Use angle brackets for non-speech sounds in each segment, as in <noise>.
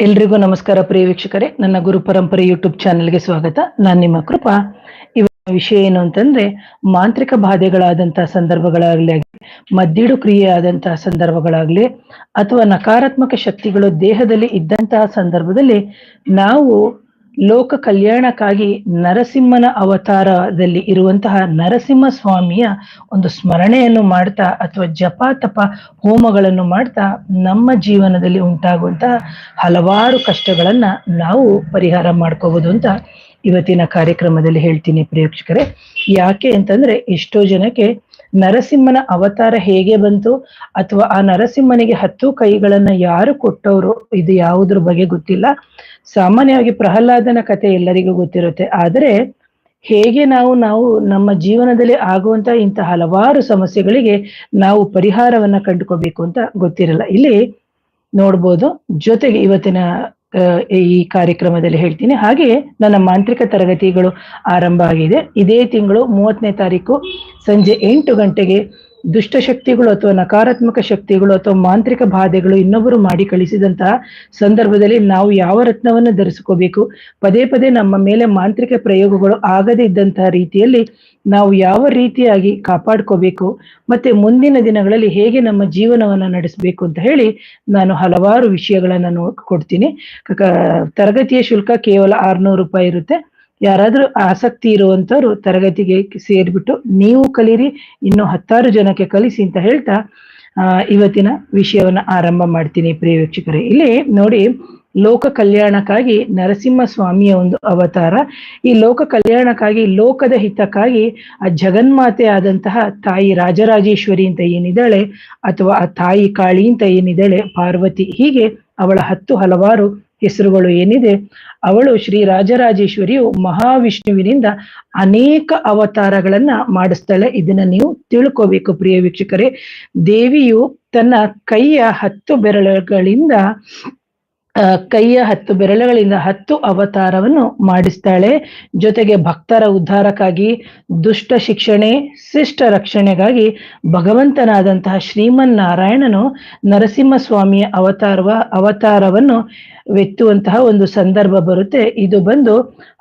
ಎಲ್ರಿಗೂ ನಮಸ್ಕಾರ ಪ್ರಿಯ ವೀಕ್ಷಕರೇ. ನನ್ನ ಗುರು ಪರಂಪರೆ ಯೂಟ್ಯೂಬ್ ಚಾನೆಲ್ಗೆ ಸ್ವಾಗತ. ನಾನು ನಿಮ್ಮ ಕೃಪಾ. ಇವ ವಿಷಯ ಏನು ಅಂತಂದ್ರೆ, ಮಾಂತ್ರಿಕ ಬಾಧೆಗಳಾದಂತಹ ಸಂದರ್ಭಗಳಾಗ್ಲಿ ಮದ್ದಿಡು ಕ್ರಿಯೆ ಆದಂತಹ ಸಂದರ್ಭಗಳಾಗ್ಲಿ, ಅಥವಾ ನಕಾರಾತ್ಮಕ ಶಕ್ತಿಗಳು ದೇಹದಲ್ಲಿ ಇದ್ದಂತಹ ಸಂದರ್ಭದಲ್ಲಿ ನಾವು ಲೋಕ ಕಲ್ಯಾಣಕ್ಕಾಗಿ ನರಸಿಂಹನ ಅವತಾರದಲ್ಲಿ ಇರುವಂತಹ ನರಸಿಂಹ ಸ್ವಾಮಿಯ ಒಂದು ಸ್ಮರಣೆಯನ್ನು ಮಾಡ್ತಾ ಅಥವಾ ಜಪ ತಪ ಹೋಮಗಳನ್ನು ಮಾಡ್ತಾ ನಮ್ಮ ಜೀವನದಲ್ಲಿ ಉಂಟಾಗುವಂತಹ ಹಲವಾರು ಕಷ್ಟಗಳನ್ನ ನಾವು ಪರಿಹಾರ ಮಾಡ್ಕೋಬಹುದು ಅಂತ ಇವತ್ತಿನ ಕಾರ್ಯಕ್ರಮದಲ್ಲಿ ಹೇಳ್ತೀನಿ ಪ್ರೇಕ್ಷಕರೇ ಯಾಕೆ ಅಂತಂದ್ರೆ ಎಷ್ಟೋ ಜನಕ್ಕೆ ನರಸಿಂಹನ ಅವತಾರ ಹೇಗೆ ಬಂತು? ಅಥವಾ ಆ ನರಸಿಂಹನಿಗೆ ಹತ್ತು ಕೈಗಳನ್ನ ಯಾರು ಕೊಟ್ಟವರು? ಇದು ಯಾವುದ್ರ ಬಗ್ಗೆ ಗೊತ್ತಿಲ್ಲ. ಸಾಮಾನ್ಯವಾಗಿ ಪ್ರಹ್ಲಾದನ ಕತೆ ಎಲ್ಲರಿಗೂ ಗೊತ್ತಿರುತ್ತೆ. ಆದರೆ ಹೇಗೆ ನಾವು ನಾವು ನಮ್ಮ ಜೀವನದಲ್ಲಿ ಆಗುವಂತ ಇಂತಹ ಹಲವಾರು ಸಮಸ್ಯೆಗಳಿಗೆ ನಾವು ಪರಿಹಾರವನ್ನ ಕಂಡುಕೋಬೇಕು ಅಂತ ಗೊತ್ತಿರಲ್ಲ. ಇಲ್ಲಿ ನೋಡ್ಬೋದು ಜೊತೆಗೆ ಇವತ್ತಿನ ಈ ಕಾರ್ಯಕ್ರಮದಲ್ಲಿ ಹೇಳ್ತೀನಿ. ಹಾಗೆ ನನ್ನ ಮಾಂತ್ರಿಕ ತರಗತಿಗಳು ಆರಂಭ ಆಗಿದೆ. ಇದೇ ತಿಂಗಳು ಮೂವತ್ತನೇ ತಾರೀಕು ಸಂಜೆ ಎಂಟು ಗಂಟೆಗೆ ದುಷ್ಟಶಕ್ತಿಗಳು ಅಥವಾ ನಕಾರಾತ್ಮಕ ಶಕ್ತಿಗಳು ಅಥವಾ ಮಾಂತ್ರಿಕ ಬಾಧೆಗಳು ಇನ್ನೊಬ್ಬರು ಮಾಡಿ ಕಳಿಸಿದಂತಹ ಸಂದರ್ಭದಲ್ಲಿ ನಾವು ಯಾವ ರತ್ನವನ್ನು ಧರಿಸ್ಕೋಬೇಕು? ಪದೇ ಪದೇ ನಮ್ಮ ಮೇಲೆ ಮಾಂತ್ರಿಕ ಪ್ರಯೋಗಗಳು ಆಗದೇ ಇದ್ದಂತಹ ರೀತಿಯಲ್ಲಿ ನಾವು ಯಾವ ರೀತಿಯಾಗಿ ಕಾಪಾಡ್ಕೋಬೇಕು, ಮತ್ತೆ ಮುಂದಿನ ದಿನಗಳಲ್ಲಿ ಹೇಗೆ ನಮ್ಮ ಜೀವನವನ್ನ ನಡೆಸಬೇಕು ಅಂತ ಹೇಳಿ ನಾನು ಹಲವಾರು ವಿಷಯಗಳನ್ನ ಕೊಡ್ತೀನಿ ತರಗತಿಯ ಶುಲ್ಕ ಕೇವಲ ಆರ್ನೂರು ರೂಪಾಯಿ ಇರುತ್ತೆ. ಯಾರಾದ್ರೂ ಆಸಕ್ತಿ ಇರುವಂತವ್ರು ತರಗತಿಗೆ ಸೇರ್ಬಿಟ್ಟು ನೀವು ಕಲೀರಿ, ಇನ್ನು ಹತ್ತಾರು ಜನಕ್ಕೆ ಕಲಿಸಿ ಅಂತ ಹೇಳ್ತಾ ಇವತ್ತಿನ ವಿಷಯವನ್ನ ಆರಂಭ ಮಾಡ್ತೀನಿ ಪ್ರಿಯ ವೀಕ್ಷಕರೇ. ಇಲ್ಲಿ ನೋಡಿ, ಲೋಕ ಕಲ್ಯಾಣಕ್ಕಾಗಿ ನರಸಿಂಹ ಸ್ವಾಮಿಯ ಒಂದು ಅವತಾರ. ಈ ಲೋಕ ಕಲ್ಯಾಣಕ್ಕಾಗಿ, ಲೋಕದ ಹಿತಕ್ಕಾಗಿ ಆ ಜಗನ್ಮಾತೆ ಆದಂತಹ ತಾಯಿ ರಾಜರಾಜೇಶ್ವರಿ ಅಂತ ಏನಿದ್ದಾಳೆ, ಅಥವಾ ಆ ತಾಯಿ ಕಾಳಿ ಅಂತ ಏನಿದ್ದಾಳೆ, ಪಾರ್ವತಿ ಹೀಗೆ ಅವಳ ಹತ್ತು ಹಲವಾರು ಹೆಸರುಗಳು ಏನಿದೆ, ಅವಳು ಶ್ರೀ ರಾಜರಾಜೇಶ್ವರಿಯು ಮಹಾವಿಷ್ಣುವಿನಿಂದ ಅನೇಕ ಅವತಾರಗಳನ್ನ ಮಾಡಿಸ್ತಾಳೆ. ಇದನ್ನ ನೀವು ತಿಳ್ಕೋಬೇಕು ಪ್ರಿಯ ವೀಕ್ಷಕರೇ. ದೇವಿಯು ತನ್ನ ಕೈಯ ಹತ್ತು ಬೆರಳುಗಳಿಂದ ಕೈಯ ಹತ್ತು ಬೆರಳುಗಳಿಂದ ಹತ್ತು ಅವತಾರವನ್ನು ಮಾಡಿಸ್ತಾಳೆ. ಜೊತೆಗೆ ಭಕ್ತರ ಉದ್ಧಾರಕ್ಕಾಗಿ, ದುಷ್ಟ ಶಿಕ್ಷಣೆ, ಶಿಷ್ಟ ರಕ್ಷಣೆಗಾಗಿ ಭಗವಂತನಾದಂತಹ ಶ್ರೀಮನ್ ನಾರಾಯಣನು ನರಸಿಂಹಸ್ವಾಮಿಯ ಅವತಾರವ, ಅವತಾರವನ್ನು ವೆತ್ತುವಂತಹ ಒಂದು ಸಂದರ್ಭ ಬರುತ್ತೆ. ಇದು ಬಂದು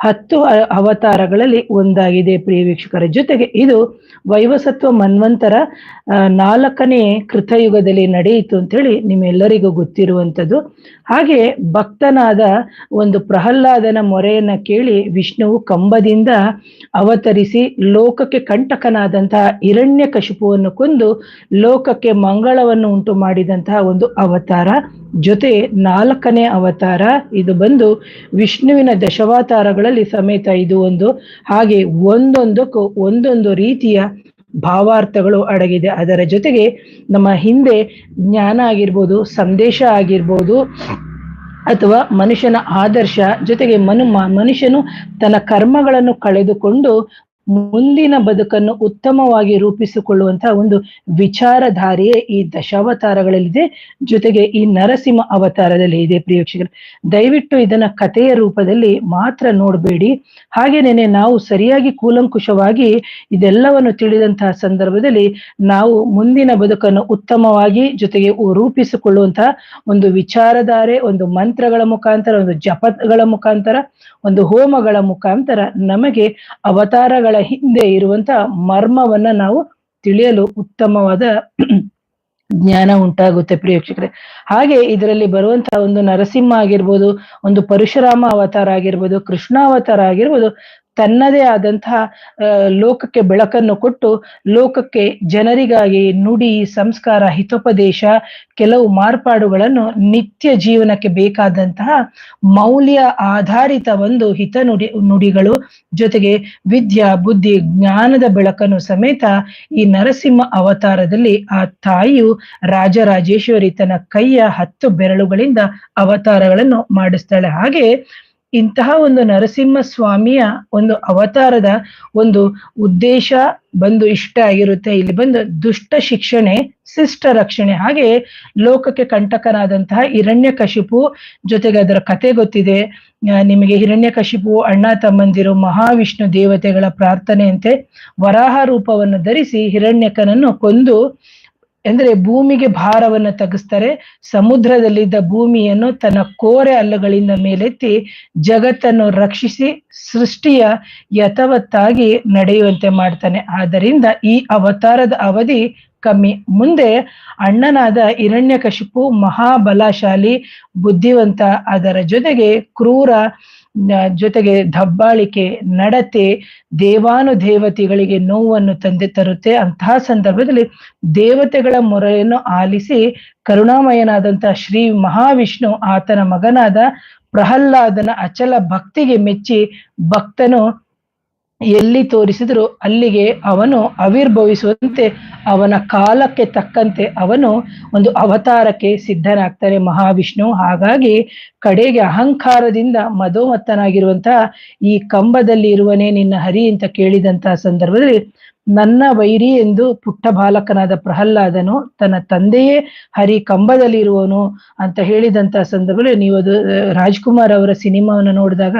ಹತ್ತು ಅವತಾರಗಳಲ್ಲಿ ಒಂದಾಗಿದೆ ಪ್ರಿಯ ವೀಕ್ಷಕರ. ಜೊತೆಗೆ ಇದು ವೈವಸತ್ವ ಮನ್ವಂತರ ನಾಲ್ಕನೇ ಕೃತಯುಗದಲ್ಲಿ ನಡೆಯಿತು ಅಂತ ಹೇಳಿ ನಿಮ್ಮೆಲ್ಲರಿಗೂ ಗೊತ್ತಿರುವಂಥದ್ದು. ಹಾಗೆ ಭಕ್ತನಾದ ಒಂದು ಪ್ರಹ್ಲಾದನ ಮೊರೆಯನ್ನ ಕೇಳಿ ವಿಷ್ಣುವು ಕಂಬದಿಂದ ಅವತರಿಸಿ ಲೋಕಕ್ಕೆ ಕಂಟಕನಾದಂತಹ ಹಿರಣ್ಯ ಕಶುಪುವನ್ನು ಕೊಂದು ಲೋಕಕ್ಕೆ ಮಂಗಳವನ್ನು ಉಂಟು ಮಾಡಿದಂತಹ ಒಂದು ಅವತಾರ. ಜೊತೆ ನಾಲ್ಕನೇ ಅವತಾರ, ಇದು ಬಂದು ವಿಷ್ಣುವಿನ ದಶಾವತಾರಗಳಲ್ಲಿ ಸಮೇತ ಇದು ಒಂದು. ಹಾಗೆ ಒಂದೊಂದಕ್ಕೂ ಒಂದೊಂದು ರೀತಿಯ ಭಾವಾರ್ಥಗಳು ಅಡಗಿದೆ. ಅದರ ಜೊತೆಗೆ ನಮ್ಮ ಹಿಂದೆ ಜ್ಞಾನ ಆಗಿರ್ಬೋದು, ಸಂದೇಶ ಆಗಿರ್ಬೋದು ಅಥವಾ ಮನುಷ್ಯನ ಆದರ್ಶ ಜೊತೆಗೆ ಮನು ಮನುಷ್ಯನು ತನ್ನ ಕರ್ಮಗಳನ್ನು ಕಳೆದುಕೊಂಡು ಮುಂದಿನ ಬದುಕನ್ನು ಉತ್ತಮವಾಗಿ ರೂಪಿಸಿಕೊಳ್ಳುವಂತಹ ಒಂದು ವಿಚಾರಧಾರೆಯೇ ಈ ದಶಾವತಾರಗಳಲ್ಲಿದೆ. ಜೊತೆಗೆ ಈ ನರಸಿಂಹ ಅವತಾರದಲ್ಲಿ ಇದೆ ಪ್ರಿಯ ದಯವಿಟ್ಟು ಇದನ್ನ ಕಥೆಯ ರೂಪದಲ್ಲಿ ಮಾತ್ರ ನೋಡಬೇಡಿ. ಹಾಗೇನೇನೆ ನಾವು ಸರಿಯಾಗಿ ಕೂಲಂಕುಷವಾಗಿ ಇದೆಲ್ಲವನ್ನು ತಿಳಿದಂತಹ ಸಂದರ್ಭದಲ್ಲಿ ನಾವು ಮುಂದಿನ ಬದುಕನ್ನು ಉತ್ತಮವಾಗಿ ಜೊತೆಗೆ ರೂಪಿಸಿಕೊಳ್ಳುವಂತಹ ಒಂದು ವಿಚಾರಧಾರೆ, ಒಂದು ಮಂತ್ರಗಳ ಮುಖಾಂತರ, ಒಂದು ಜಪಗಳ ಮುಖಾಂತರ, ಒಂದು ಹೋಮಗಳ ಮುಖಾಂತರ ನಮಗೆ ಅವತಾರಗಳ ಹಿಂದೆ ಇರುವಂತ ಮರ್ಮವನ್ನ ನಾವು ತಿಳಿಯಲು ಉತ್ತಮವಾದ ಜ್ಞಾನ ಉಂಟಾಗುತ್ತೆ ಪ್ರಿಯ ಹಾಗೆ ಇದರಲ್ಲಿ ಬರುವಂತಹ ಒಂದು ನರಸಿಂಹ ಆಗಿರ್ಬೋದು, ಒಂದು ಪರಶುರಾಮ ಅವತಾರ ಆಗಿರ್ಬೋದು ಕೃಷ್ಣಾವತಾರ ಆಗಿರ್ಬೋದು ತನ್ನದೇ ಆದಂತಹ ಲೋಕಕ್ಕೆ ಬೆಳಕನ್ನು ಕೊಟ್ಟು ಲೋಕಕ್ಕೆ ಜನರಿಗಾಗಿ ನುಡಿ ಸಂಸ್ಕಾರ, ಹಿತೋಪದೇಶ, ಕೆಲವು ಮಾರ್ಪಾಡುಗಳನ್ನು ನಿತ್ಯ ಜೀವನಕ್ಕೆ ಬೇಕಾದಂತಹ ಮೌಲ್ಯ ಆಧಾರಿತ ಒಂದು ಹಿತ ನುಡಿ, ನುಡಿಗಳು ಜೊತೆಗೆ ವಿದ್ಯಾ, ಬುದ್ಧಿ, ಜ್ಞಾನದ ಬೆಳಕನ್ನು ಸಮೇತ ಈ ನರಸಿಂಹ ಅವತಾರದಲ್ಲಿ ಆ ತಾಯಿಯು ರಾಜರಾಜೇಶ್ವರಿ ತನ್ನ ಕೈಯ ಹತ್ತು ಬೆರಳುಗಳಿಂದ ಅವತಾರಗಳನ್ನು ಮಾಡಿಸ್ತಾಳೆ. ಹಾಗೆ ಇಂತಹ ಒಂದು ನರಸಿಂಹ ಸ್ವಾಮಿಯ ಒಂದು ಅವತಾರದ ಒಂದು ಉದ್ದೇಶ ಬಂದು ಇಷ್ಟ ಆಗಿರುತ್ತೆ. ಇಲ್ಲಿ ಬಂದು ದುಷ್ಟ ಶಿಕ್ಷಣೆ, ಶಿಷ್ಟ ರಕ್ಷಣೆ. ಹಾಗೆ ಲೋಕಕ್ಕೆ ಕಂಟಕನಾದಂತಹ ಹಿರಣ್ಯ ಕಶಿಪು ಜೊತೆಗೆ ಅದರ ಕತೆ ಗೊತ್ತಿದೆ. ನಿಮಗೆ ಹಿರಣ್ಯ ಕಶಿಪು, ಅಣ್ಣ ತಮ್ಮಂದಿರು, ಮಹಾವಿಷ್ಣು ದೇವತೆಗಳ ಪ್ರಾರ್ಥನೆಯಂತೆ ವರಾಹ ರೂಪವನ್ನು ಧರಿಸಿ ಹಿರಣ್ಯಕನನ್ನು ಕೊಂದು ಅಂದ್ರೆ ಭೂಮಿಗೆ ಭಾರವನ್ನು ತಗ್ಗಿಸ್ತಾರೆ ಸಮುದ್ರದಲ್ಲಿದ್ದ ಭೂಮಿಯನ್ನು ತನ್ನ ಕೋರೆ ಅಲ್ಲಗಳಿಂದ ಮೇಲೆತ್ತಿ ಜಗತ್ತನ್ನು ರಕ್ಷಿಸಿ ಸೃಷ್ಟಿಯ ಯಥವತ್ತಾಗಿ ನಡೆಯುವಂತೆ ಮಾಡ್ತಾನೆ. ಆದ್ದರಿಂದ ಈ ಅವತಾರದ ಅವಧಿ ಕಮ್ಮಿ. ಮುಂದೆ ಅಣ್ಣನಾದ ಹಿರಣ್ಯಕಶಿಪು ಮಹಾಬಲಶಾಲಿ, ಬುದ್ಧಿವಂತ, ಅದರ ಜೊತೆಗೆ ಕ್ರೂರ ಜೊತೆಗೆ ದಬ್ಬಾಳಿಕೆ ನಡತೆ ದೇವಾನುದೇವತೆಗಳಿಗೆ ನೋವನ್ನು ತಂದೆ ತರುತ್ತೆ. ಅಂತಹ ಸಂದರ್ಭದಲ್ಲಿ ದೇವತೆಗಳ ಮೊರೆಯನ್ನು ಆಲಿಸಿ ಕರುಣಾಮಯನಾದಂತಹ ಶ್ರೀ ಮಹಾವಿಷ್ಣು ಆತನ ಮಗನಾದ ಪ್ರಹ್ಲಾದನ ಅಚಲ ಭಕ್ತಿಗೆ ಮೆಚ್ಚಿ ಭಕ್ತನು ಎಲ್ಲಿ ತೋರಿಸಿದ್ರು ಅಲ್ಲಿಗೆ ಅವನು ಆವಿರ್ಭವಿಸುವಂತೆ, ಅವನ ಕಾಲಕ್ಕೆ ತಕ್ಕಂತೆ ಅವನು ಒಂದು ಅವತಾರಕ್ಕೆ ಸಿದ್ಧನಾಗ್ತಾನೆ ಮಹಾವಿಷ್ಣು. ಹಾಗಾಗಿ ಕಡೆಗೆ ಅಹಂಕಾರದಿಂದ ಮದೋಮತ್ತನಾಗಿರುವಂತಹ ಈ ಕಂಬದಲ್ಲಿ ಇರುವನೇ ನಿನ್ನ ಹರಿ ಅಂತ ಕೇಳಿದಂತಹ ಸಂದರ್ಭದಲ್ಲಿ ನನ್ನ ವೈರಿ ಎಂದು ಪುಟ್ಟ ಬಾಲಕನಾದ ಪ್ರಹ್ಲಾದನು ತನ್ನ ತಂದೆಯೇ ಹರಿ ಕಂಬದಲ್ಲಿರುವನು ಅಂತ ಹೇಳಿದಂತ ಸಂದರ್ಭದಲ್ಲಿ ನೀವು ಅದು ರಾಜ್ಕುಮಾರ್ ಅವರ ಸಿನಿಮಾವನ್ನು ನೋಡಿದಾಗ,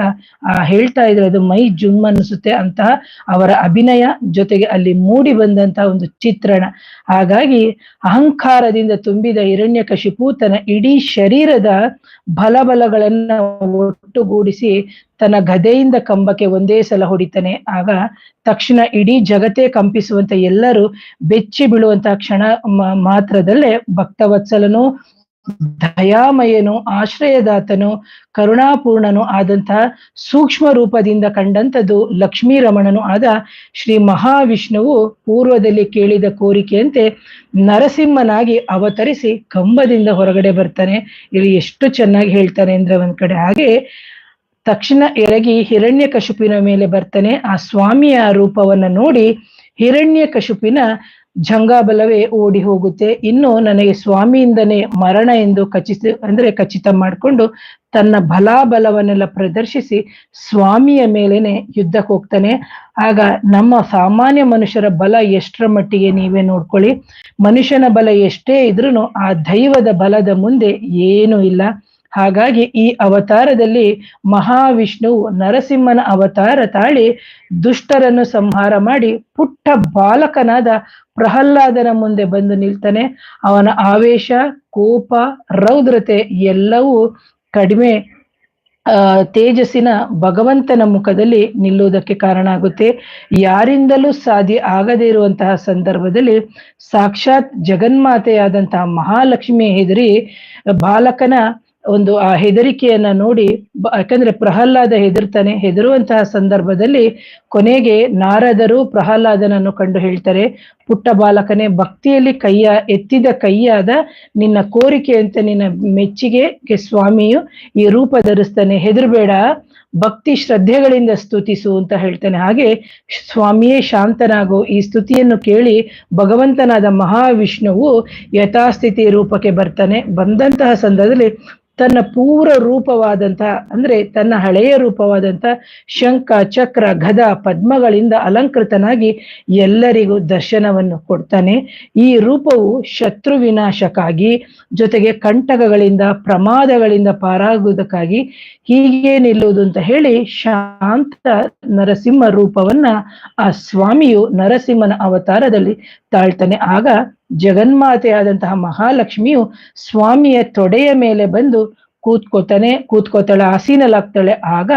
ಆ, ಹೇಳ್ತಾ ಇದ್ರೆ, ಅದು ಮೈ ಜುಮ್ ಅನ್ಸುತ್ತೆ ಅಂತಹ ಅವರ ಅಭಿನಯ ಜೊತೆಗೆ ಅಲ್ಲಿ ಮೂಡಿ ಬಂದಂತಹ ಒಂದು ಚಿತ್ರಣ. ಹಾಗಾಗಿ ಅಹಂಕಾರದಿಂದ ತುಂಬಿದ ಹಿರಣ್ಯಕಶಿಪು ತನ್ನ ಇಡೀ ಶರೀರದ ಬಲಬಲಗಳನ್ನ ಒಟ್ಟುಗೂಡಿಸಿ ತನ್ನ ಗದೆಯಿಂದ ಕಂಬಕ್ಕೆ ಒಂದೇ ಸಲ ಹೊಡಿತಾನೆ. ಆಗ ತಕ್ಷಣ ಇಡೀ ಜಗತ್ತೇ ಕಂಪಿಸುವಂತ ಎಲ್ಲರೂ ಬೆಚ್ಚಿ ಬೀಳುವಂತಹ ಕ್ಷಣ ಮಾತ್ರದಲ್ಲೇ ಭಕ್ತವತ್ಸಲನು, ದಯಾಮಯನು, ಆಶ್ರಯದಾತನು, ಕರುಣಾಪೂರ್ಣನು ಆದಂತಹ ಸೂಕ್ಷ್ಮ ರೂಪದಿಂದ ಕಂಡಂಥದ್ದು ಲಕ್ಷ್ಮೀ ರಮಣನು ಆದ ಶ್ರೀ ಮಹಾವಿಷ್ಣುವು ಪೂರ್ವದಲ್ಲಿ ಕೇಳಿದ ಕೋರಿಕೆಯಂತೆ ನರಸಿಂಹನಾಗಿ ಅವತರಿಸಿ ಕಂಬದಿಂದ ಹೊರಗಡೆ ಬರ್ತಾನೆ. ಇಲ್ಲಿ ಎಷ್ಟು ಚೆನ್ನಾಗಿ ಹೇಳ್ತಾನೆ ಅಂದ್ರೆ ಒಂದ್ ಕಡೆ. ಹಾಗೆ ತಕ್ಷಣ ಎರಗಿ ಹಿರಣ್ಯ ಕಶುಪಿನ ಮೇಲೆ ಬರ್ತಾನೆ. ಆ ಸ್ವಾಮಿಯ ರೂಪವನ್ನ ನೋಡಿ ಹಿರಣ್ಯ ಕಶುಪಿನ ಜಂಗಾಬಲವೇ ಓಡಿ ಹೋಗುತ್ತೆ. ಇನ್ನು ನನಗೆ ಸ್ವಾಮಿಯಿಂದನೇ ಮರಣ ಎಂದು ಖಚಿತ, ಅಂದ್ರೆ ಖಚಿತ ಮಾಡಿಕೊಂಡು ತನ್ನ ಬಲಾಬಲವನ್ನೆಲ್ಲ ಪ್ರದರ್ಶಿಸಿ ಸ್ವಾಮಿಯ ಮೇಲೇನೆ ಯುದ್ಧಕ್ಕೆ ಹೋಗ್ತಾನೆ. ಆಗ ನಮ್ಮ ಸಾಮಾನ್ಯ ಮನುಷ್ಯರ ಬಲ ಎಷ್ಟರ ಮಟ್ಟಿಗೆ ನೀವೇ ನೋಡ್ಕೊಳ್ಳಿ. ಮನುಷ್ಯನ ಬಲ ಎಷ್ಟೇ ಇದ್ರೂ ಆ ದೈವದ ಬಲದ ಮುಂದೆ ಏನೂ ಇಲ್ಲ. ಹಾಗಾಗಿ ಈ ಅವತಾರದಲ್ಲಿ ಮಹಾವಿಷ್ಣುವು ನರಸಿಂಹನ ಅವತಾರ ತಾಳಿ ದುಷ್ಟರನ್ನು ಸಂಹಾರ ಮಾಡಿ ಪುಟ್ಟ ಬಾಲಕನಾದ ಪ್ರಹ್ಲಾದನ ಮುಂದೆ ಬಂದು ನಿಲ್ತಾನೆ. ಅವನ ಆವೇಶ, ಕೋಪ, ರೌದ್ರತೆ ಎಲ್ಲವೂ ಕಡಿಮೆ ತೇಜಸ್ಸಿನ ಭಗವಂತನ ಮುಖದಲ್ಲಿ ನಿಲ್ಲುವುದಕ್ಕೆ ಕಾರಣ ಆಗುತ್ತೆ. ಯಾರಿಂದಲೂ ಸಾಧ್ಯ ಆಗದೇ ಇರುವಂತಹ ಸಂದರ್ಭದಲ್ಲಿ ಸಾಕ್ಷಾತ್ ಜಗನ್ಮಾತೆಯಾದಂತಹ ಮಹಾಲಕ್ಷ್ಮಿ ಹೆದರಿ ಬಾಲಕನ ಒಂದು, ಆ, ಹೆದರಿಕೆಯನ್ನ ನೋಡಿ ಯಾಕಂದ್ರೆ ಪ್ರಹ್ಲಾದ ಹೆದರ್ತಾನೆ, ಹೆದರುವಂತಹ ಸಂದರ್ಭದಲ್ಲಿ ಕೊನೆಗೆ ನಾರದರು ಪ್ರಹ್ಲಾದನನ್ನು ಕಂಡು ಹೇಳ್ತಾರೆ, ಪುಟ್ಟ ಬಾಲಕನೇ, ಭಕ್ತಿಯಲ್ಲಿ ಕೈಯ, ಎತ್ತಿದ ಕೈಯಾದ ನಿನ್ನ ಕೋರಿಕೆ ಅಂತ ನಿನ್ನ ಮೆಚ್ಚಿಗೆ ಸ್ವಾಮಿಯು ಈ ರೂಪ ಧರಿಸ್ತಾನೆ, ಹೆದರ್ಬೇಡ, ಭಕ್ತಿ ಶ್ರದ್ಧೆಗಳಿಂದ ಸ್ತುತಿಸು ಅಂತ ಹೇಳ್ತಾನೆ. ಹಾಗೆ ಸ್ವಾಮಿಯೇ ಶಾಂತನಾಗು, ಈ ಸ್ತುತಿಯನ್ನು ಕೇಳಿ ಭಗವಂತನಾದ ಮಹಾವಿಷ್ಣುವು ಯಥಾಸ್ಥಿತಿ ರೂಪಕ್ಕೆ ಬರ್ತಾನೆ. ಬಂದಂತಹ ಸಂದರ್ಭದಲ್ಲಿ ತನ್ನ ಪೂರ ರೂಪವಾದಂತಹ ಅಂದ್ರೆ ತನ್ನ ಹಳೆಯ ರೂಪವಾದಂತ ಶಂಖ, ಚಕ್ರ, ಗದ, ಪದ್ಮಗಳಿಂದ ಅಲಂಕೃತನಾಗಿ ಎಲ್ಲರಿಗೂ ದರ್ಶನವನ್ನು ಕೊಡ್ತಾನೆ. ಈ ರೂಪವು ಶತ್ರು ವಿನಾಶಕ್ಕಾಗಿ, ಜೊತೆಗೆ ಕಂಟಕಗಳಿಂದ, ಪ್ರಮಾದಗಳಿಂದ ಪಾರಾಗುವುದಕ್ಕಾಗಿ ಹೀಗೆ ನಿಲ್ಲುವುದು ಅಂತ ಹೇಳಿ ಶಾಂತ ನರಸಿಂಹ ರೂಪವನ್ನ ಆ ಸ್ವಾಮಿಯು ನರಸಿಂಹನ ಅವತಾರದಲ್ಲಿ ತಾಳ್ತಾನೆ. ಆಗ ಜಗನ್ಮಾತೆಯಾದಂತಹ ಮಹಾಲಕ್ಷ್ಮಿಯು ಸ್ವಾಮಿಯ ತೊಡೆಯ ಮೇಲೆ ಬಂದು ಕೂತ್ಕೋತಾನೆ, ಕೂತ್ಕೋತಾಳೆ, ಆಸೀನಲಾಗ್ತಾಳೆ. ಆಗ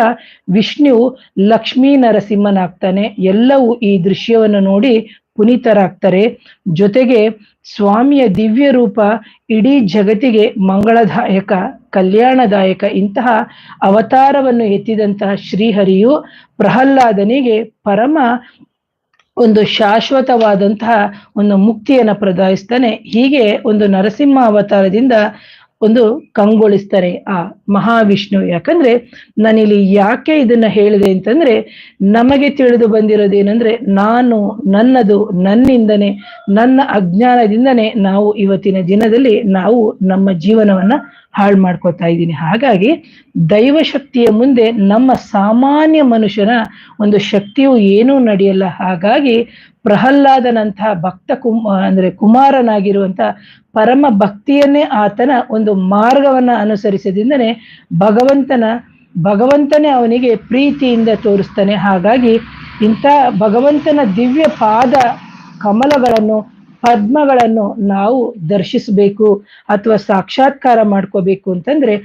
ವಿಷ್ಣು ಲಕ್ಷ್ಮೀ ನರಸಿಂಹನಾಗ್ತಾನೆ. ಎಲ್ಲವೂ ಈ ದೃಶ್ಯವನ್ನು ನೋಡಿ ಪುನೀತರಾಗ್ತಾರೆ. ಜೊತೆಗೆ ಸ್ವಾಮಿಯ ದಿವ್ಯ ರೂಪ ಇಡೀ ಜಗತ್ತಿಗೆ ಮಂಗಳದಾಯಕ, ಕಲ್ಯಾಣದಾಯಕ. ಇಂತಹ ಅವತಾರವನ್ನು ಎತ್ತಿದಂತಹ ಶ್ರೀಹರಿಯು ಪ್ರಹ್ಲಾದನಿಗೆ ಪರಮ ಒಂದು ಶಾಶ್ವತವಾದಂತಹ ಒಂದು ಮುಕ್ತಿಯನ್ನು ಪ್ರದಾಯಿಸ್ತಾನೆ. ಹೀಗೆ ಒಂದು ನರಸಿಂಹ ಅವತಾರದಿಂದ ಒಂದು ಕಂಗೊಳಿಸ್ತಾರೆ ಆ ಮಹಾವಿಷ್ಣು. ಯಾಕಂದ್ರೆ ನಾನಿಲ್ಲಿ ಯಾಕೆ ಇದನ್ನ ಹೇಳಿದೆ ಅಂತಂದ್ರೆ, ನಮಗೆ ತಿಳಿದು ಬಂದಿರೋದೇನಂದ್ರೆ, ನಾನು ನನ್ನದು ನನ್ನಿಂದನೇ, ನನ್ನ ಅಜ್ಞಾನದಿಂದನೇ ನಾವು ಇವತ್ತಿನ ದಿನದಲ್ಲಿ ನಾವು ನಮ್ಮ ಜೀವನವನ್ನ ಹಾಳು ಮಾಡ್ಕೋತಾ ಇದ್ದೀನಿ. ಹಾಗಾಗಿ ದೈವ ಶಕ್ತಿಯ ಮುಂದೆ ನಮ್ಮ ಸಾಮಾನ್ಯ ಮನುಷ್ಯನ ಒಂದು ಶಕ್ತಿಯು ಏನೂ ನಡೆಯಲ್ಲ. ಹಾಗಾಗಿ ಪ್ರಹ್ಲಾದನಂತಹ ಭಕ್ತ ಕುಮ, ಅಂದ್ರೆ ಕುಮಾರನಾಗಿರುವಂತ ಪರಮ ಭಕ್ತಿಯನ್ನೇ ಆತನ ಒಂದು ಮಾರ್ಗವನ್ನ ಅನುಸರಿಸದಿಂದನೇ ಭಗವಂತನ, ಭಗವಂತನೇ ಅವನಿಗೆ ಪ್ರೀತಿಯಿಂದ ತೋರಿಸ್ತಾನೆ. ಹಾಗಾಗಿ ಇಂಥ ಭಗವಂತನ ದಿವ್ಯ ಪಾದ ಕಮಲಗಳನ್ನು ಪದ್ಮಗಳನ್ನು ನಾವು ದರ್ಶಿಸಬೇಕು ಅಥವಾ ಸಾಕ್ಷಾತ್ಕಾರ ಮಾಡ್ಕೋಬೇಕು ಅಂತಂದ್ರೆ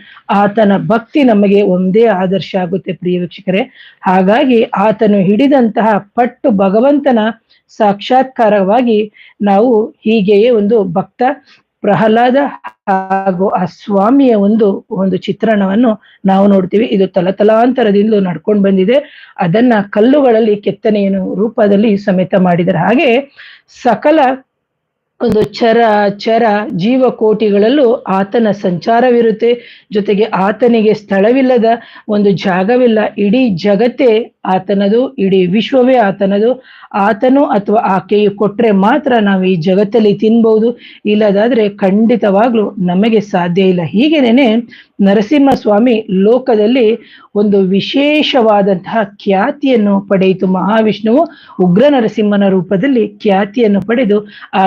ಆತನ ಭಕ್ತಿ ನಮಗೆ ಒಂದೇ ಆದರ್ಶ ಆಗುತ್ತೆ ಪ್ರಿಯ ವೀಕ್ಷಕರೇ. ಹಾಗಾಗಿ ಆತನು ಹಿಡಿದಂತಹ ಪಟ್ಟು ಭಗವಂತನ ಸಾಕ್ಷಾತ್ಕಾರವಾಗಿ ನಾವು ಹೀಗೆಯೇ ಒಂದು ಭಕ್ತ ಪ್ರಹ್ಲಾದ ಹಾಗೂ ಆ ಸ್ವಾಮಿಯ ಒಂದು ಒಂದು ಚಿತ್ರಣವನ್ನು ನಾವು ನೋಡ್ತೀವಿ. ಇದು ತಲತಲಾಂತರದಿಂದ ನಡ್ಕೊಂಡು ಬಂದಿದೆ. ಅದನ್ನ ಕಲ್ಲುಗಳಲ್ಲಿ ಕೆತ್ತನೆಯನ್ನು ರೂಪದಲ್ಲಿ ಸಮೇತ ಮಾಡಿದರೆ ಹಾಗೆ ಸಕಲ ಒಂದು ಚರ ಚರ ಜೀವಕೋಟಿಗಳಲ್ಲೂ ಆತನ ಸಂಚಾರವಿರುತ್ತೆ. ಜೊತೆಗೆ ಆತನಿಗೆ ಸ್ಥಳವಿಲ್ಲದ ಒಂದು ಜಾಗವಿಲ್ಲ. ಇಡೀ ಜಗತ್ತೇ ಆತನದು, ಇಡೀ ವಿಶ್ವವೇ ಆತನದು. ಆತನು ಅಥವಾ ಆಕೆಯು ಕೊಟ್ರೆ ಮಾತ್ರ ನಾವು ಈ ಜಗತ್ತಲ್ಲಿ ತಿನ್ಬಹುದು ಇಲ್ಲದಾದ್ರೆ ಖಂಡಿತವಾಗ್ಲೂ ನಮಗೆ ಸಾಧ್ಯ ಇಲ್ಲ. ಹೀಗೇನೆ ನರಸಿಂಹಸ್ವಾಮಿ ಲೋಕದಲ್ಲಿ ಒಂದು ವಿಶೇಷವಾದಂತಹ ಖ್ಯಾತಿಯನ್ನು ಪಡೆಯಿತು. ಮಹಾವಿಷ್ಣುವು ಉಗ್ರ ನರಸಿಂಹನ ರೂಪದಲ್ಲಿ ಖ್ಯಾತಿಯನ್ನು ಪಡೆದು ಆ,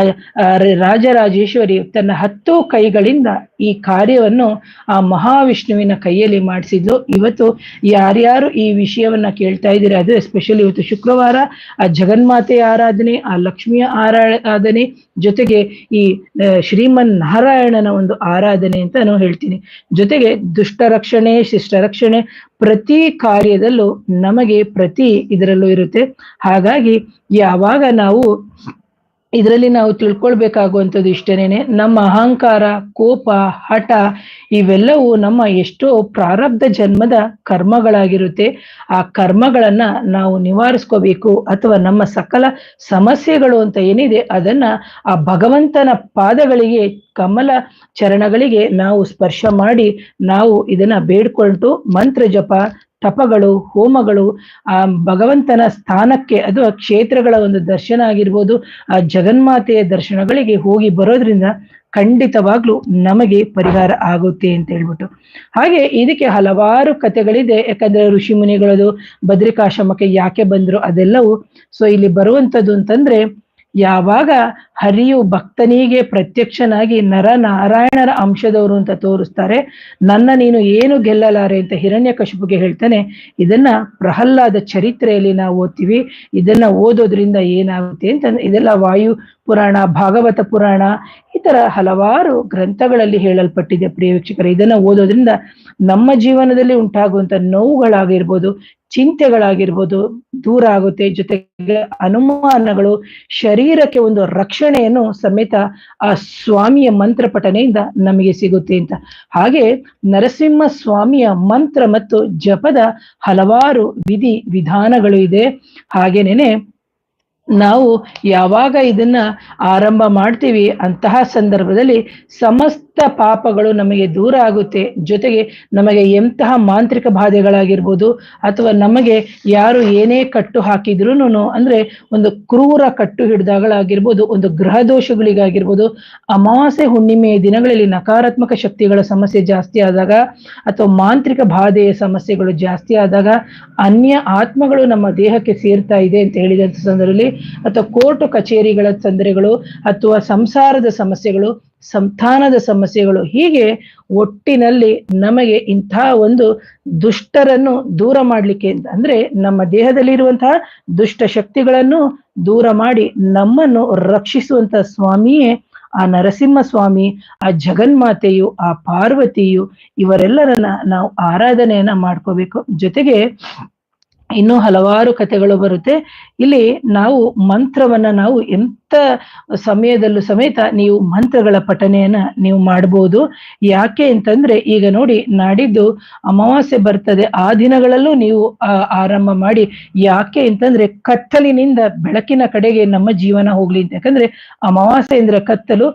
ರಾಜರಾಜೇಶ್ವರಿ ತನ್ನ ಹತ್ತು ಕೈಗಳಿಂದ ಈ ಕಾರ್ಯವನ್ನು ಆ ಮಹಾವಿಷ್ಣುವಿನ ಕೈಯಲ್ಲಿ ಮಾಡಿಸಿದ್ಲು. ಇವತ್ತು ಯಾರ್ಯಾರು ಈ ವಿಷಯವನ್ನ ಕೇಳ್ತಾ ಇದ್ದೀರಾ ಅದು ಎಸ್ಪೆಷಲಿ ಇವತ್ತು ಶುಕ್ರವಾರ, ಆ ಜಗನ್ಮಾತೆಯ ಆರಾಧನೆ, ಆ ಲಕ್ಷ್ಮಿಯ ಆರಾಧನೆ, ಜೊತೆಗೆ ಈ ಶ್ರೀಮನ್ ನಾರಾಯಣನ ಒಂದು ಆರಾಧನೆ ಅಂತ ನಾನು ಹೇಳ್ತೀನಿ. ಜೊತೆಗೆ ದುಷ್ಟ ರಕ್ಷಣೆ ಶಿಷ್ಟ ರಕ್ಷಣೆ ಪ್ರತಿ ಕಾರ್ಯದಲ್ಲೂ ನಮಗೆ ಪ್ರತಿ ಇದರಲ್ಲೂ ಇರುತ್ತೆ. ಹಾಗಾಗಿ ಯಾವಾಗ ನಾವು ಇದರಲ್ಲಿ ನಾವು ತಿಳ್ಕೊಳ್ಬೇಕಾಗುವಂಥದ್ದು ಇಷ್ಟೇನೆ ನಮ್ಮ ಅಹಂಕಾರ, ಕೋಪ, ಹಠ ಇವೆಲ್ಲವೂ ನಮ್ಮ ಎಷ್ಟೋ ಪ್ರಾರಬ್ಧ ಜನ್ಮದ ಕರ್ಮಗಳಾಗಿರುತ್ತೆ. ಆ ಕರ್ಮಗಳನ್ನ ನಾವು ನಿವಾರಿಸ್ಕೋಬೇಕು ಅಥವಾ ನಮ್ಮ ಸಕಲ ಸಮಸ್ಯೆಗಳು ಅಂತ ಏನಿದೆ ಅದನ್ನ ಆ ಭಗವಂತನ ಪಾದಗಳಿಗೆ, ಕಮಲ ಚರಣಗಳಿಗೆ ನಾವು ಸ್ಪರ್ಶ ಮಾಡಿ ನಾವು ಇದನ್ನ ಬೇಡ್ಕೊಂಡು ಮಂತ್ರ ಜಪ ತಪಗಳು, ಹೋಮಗಳು, ಆ, ಭಗವಂತನ ಸ್ಥಾನಕ್ಕೆ ಅದು ಕ್ಷೇತ್ರಗಳ ಒಂದು ದರ್ಶನ ಆಗಿರ್ಬೋದು, ಆ, ಜಗನ್ಮಾತೆಯ ದರ್ಶನಗಳಿಗೆ ಹೋಗಿ ಬರೋದ್ರಿಂದ ಖಂಡಿತವಾಗ್ಲೂ ನಮಗೆ ಪರಿಹಾರ ಆಗುತ್ತೆ ಅಂತ ಹೇಳ್ಬಿಟ್ಟು. ಹಾಗೆ ಇದಕ್ಕೆ ಹಲವಾರು ಕಥೆಗಳಿದೆ, ಯಾಕಂದ್ರೆ ಋಷಿ ಮುನಿಗಳದು ಬದ್ರಿಕಾಶ್ರಮಕ್ಕೆ ಯಾಕೆ ಬಂದ್ರು ಅದೆಲ್ಲವೂ. ಸೊ ಇಲ್ಲಿ ಬರುವಂಥದ್ದು ಅಂತಂದ್ರೆ ಯಾವಾಗ ಹರಿಯು ಭಕ್ತನಿಗೆ ಪ್ರತ್ಯಕ್ಷನಾಗಿ ನರ ನಾರಾಯಣರ ಅಂಶದವರು ಅಂತ ತೋರಿಸ್ತಾರೆ. ನನ್ನ ನೀನು ಏನು ಗೆಲ್ಲಲಾರೆ ಅಂತ ಹಿರಣ್ಯ ಕಶುಪುಗೆ ಹೇಳ್ತಾನೆ. ಇದನ್ನ ಪ್ರಹ್ಲಾದ ಚರಿತ್ರೆಯಲ್ಲಿ ನಾವು ಓದ್ತೀವಿ. ಇದನ್ನ ಓದೋದ್ರಿಂದ ಏನಾಗುತ್ತೆ ಅಂತ, ಇದೆಲ್ಲ ವಾಯು ಪುರಾಣ, ಭಾಗವತ ಪುರಾಣ, ಈ ತರ ಹಲವಾರು ಗ್ರಂಥಗಳಲ್ಲಿ ಹೇಳಲ್ಪಟ್ಟಿದೆ. ಪ್ರಿಯ ಇದನ್ನ ಓದೋದ್ರಿಂದ ನಮ್ಮ ಜೀವನದಲ್ಲಿ ಉಂಟಾಗುವಂತ ನೋವುಗಳಾಗಿರ್ಬೋದು, ಚಿಂತೆಗಳಾಗಿರ್ಬೋದು ದೂರ ಆಗುತ್ತೆ. ಜೊತೆಗೆ ಅನುಮಾನಗಳು, ಶರೀರಕ್ಕೆ ಒಂದು ರಕ್ಷಣೆಯನ್ನು ಸಮೇತ ಆ ಸ್ವಾಮಿಯ ಮಂತ್ರ ಪಠನೆಯಿಂದ ನಮಗೆ ಸಿಗುತ್ತೆ ಅಂತ. ಹಾಗೆ ನರಸಿಂಹ ಸ್ವಾಮಿಯ ಮಂತ್ರ ಮತ್ತು ಜಪದ ಹಲವಾರು ವಿಧಿ ವಿಧಾನಗಳು ಇದೆ. ಹಾಗೇನೇನೆ ನಾವು ಯಾವಾಗ ಇದನ್ನ ಆರಂಭ ಮಾಡ್ತೀವಿ ಅಂತಹ ಸಂದರ್ಭದಲ್ಲಿ ಸಮಸ್ತ ಪಾಪಗಳು ನಮಗೆ ದೂರ ಆಗುತ್ತೆ. ಜೊತೆಗೆ ನಮಗೆ ಎಂತಹ ಮಾಂತ್ರಿಕ ಬಾಧೆಗಳಾಗಿರ್ಬೋದು, ಅಥವಾ ನಮಗೆ ಯಾರು ಏನೇ ಕಟ್ಟು ಹಾಕಿದ್ರು ಅಂದ್ರೆ ಒಂದು ಕ್ರೂರ ಕಟ್ಟು ಹಿಡಿದಾಗಳಾಗಿರ್ಬೋದು, ಒಂದು ಗ್ರಹ ದೋಷಗಳಿಗಾಗಿರ್ಬೋದು ಅಮಾವಾಸ್ಯೆ ಹುಣ್ಣಿಮೆಯ ದಿನಗಳಲ್ಲಿ ನಕಾರಾತ್ಮಕ ಶಕ್ತಿಗಳ ಸಮಸ್ಯೆ ಜಾಸ್ತಿ ಆದಾಗ, ಅಥವಾ ಮಾಂತ್ರಿಕ ಬಾಧೆಯ ಸಮಸ್ಯೆಗಳು ಜಾಸ್ತಿ ಆದಾಗ ಅನ್ಯ ಆತ್ಮಗಳು ನಮ್ಮ ದೇಹಕ್ಕೆ ಸೇರ್ತಾ ಇದೆ ಅಂತ ಹೇಳಿದಂತ ಸಂದರ್ಭದಲ್ಲಿ, ಅಥವಾ ಕೋರ್ಟ್ ಕಚೇರಿಗಳ ತೊಂದರೆಗಳು, ಅಥವಾ ಸಂಸಾರದ ಸಮಸ್ಯೆಗಳು ಸಂತಾನದ ಸಮಸ್ಯೆಗಳು ಹೀಗೆ ಒಟ್ಟಿನಲ್ಲಿ ನಮಗೆ ಇಂತಹ ಒಂದು ದುಷ್ಟರನ್ನು ದೂರ ಮಾಡ್ಲಿಕ್ಕೆ ಅಂದ್ರೆ ನಮ್ಮ ದೇಹದಲ್ಲಿರುವಂತಹ ದುಷ್ಟ ಶಕ್ತಿಗಳನ್ನು ದೂರ ಮಾಡಿ ನಮ್ಮನ್ನು ರಕ್ಷಿಸುವಂತ ಸ್ವಾಮಿಯೇ ಆ ನರಸಿಂಹ ಸ್ವಾಮಿ ಆ ಜಗನ್ಮಾತೆಯು, ಆ ಪಾರ್ವತಿಯು ಇವರೆಲ್ಲರನ್ನ ನಾವು ಆರಾಧನೆಯನ್ನ ಮಾಡ್ಕೋಬೇಕು. ಜೊತೆಗೆ ಇನ್ನೂ ಹಲವಾರು ಕಥೆಗಳು ಬರುತ್ತೆ. ಇಲ್ಲಿ ನಾವು ಮಂತ್ರವನ್ನ ನಾವು ಎಂತ ಸಮಯದಲ್ಲೂ ಸಮೇತ ನೀವು ಮಂತ್ರಗಳ ಪಠನೆಯನ್ನ ನೀವು ಮಾಡಬಹುದು ಯಾಕೆ ಅಂತಂದ್ರೆ ಈಗ ನೋಡಿ ನಾಡಿದ್ದು ಅಮಾವಾಸ್ಯೆ ಬರ್ತದೆ. ಆ ದಿನಗಳಲ್ಲೂ ನೀವು ಆರಂಭ ಮಾಡಿ ಯಾಕೆ ಅಂತಂದ್ರೆ ಕತ್ತಲಿನಿಂದ ಬೆಳಕಿನ ಕಡೆಗೆ ನಮ್ಮ ಜೀವನ ಹೋಗ್ಲಿ ಅಂತ. ಯಾಕಂದ್ರೆ ಅಮಾವಾಸ್ಯೆ ಅಂದ್ರೆ ಕತ್ತಲು,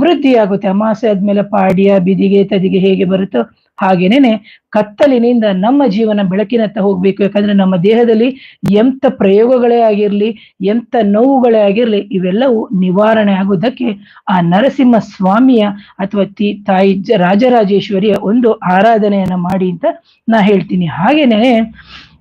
ವೃದ್ಧಿಯಾಗುತ್ತೆ. ಅಮಾವಾಸ್ಯೆ ಆದ್ಮೇಲೆ ಪಾಡ್ಯ, ಬಿದಿಗೆ, ತದಿಗೆ ಹೇಗೆ ಬರುತ್ತೋ ಹಾಗೇನೇನೆ ಕತ್ತಲಿನಿಂದ ನಮ್ಮ ಜೀವನ ಬೆಳಕಿನತ್ತ ಹೋಗ್ಬೇಕು. ಯಾಕಂದ್ರೆ ನಮ್ಮ ದೇಹದಲ್ಲಿ ಎಂತ ಪ್ರಯೋಗಗಳೇ ಆಗಿರ್ಲಿ, ಎಂತ ನೋವುಗಳೇ ಆಗಿರ್ಲಿ, ಇವೆಲ್ಲವೂ ನಿವಾರಣೆ ಆಗುವುದಕ್ಕೆ ಆ ನರಸಿಂಹ ಸ್ವಾಮಿಯ ಅಥವಾ ತಿ, ತಾಯಿ ರಾಜರಾಜೇಶ್ವರಿಯ ಒಂದು ಆರಾಧನೆಯನ್ನ ಮಾಡಿ ಅಂತ ನಾ ಹೇಳ್ತೀನಿ. ಹಾಗೇನೆ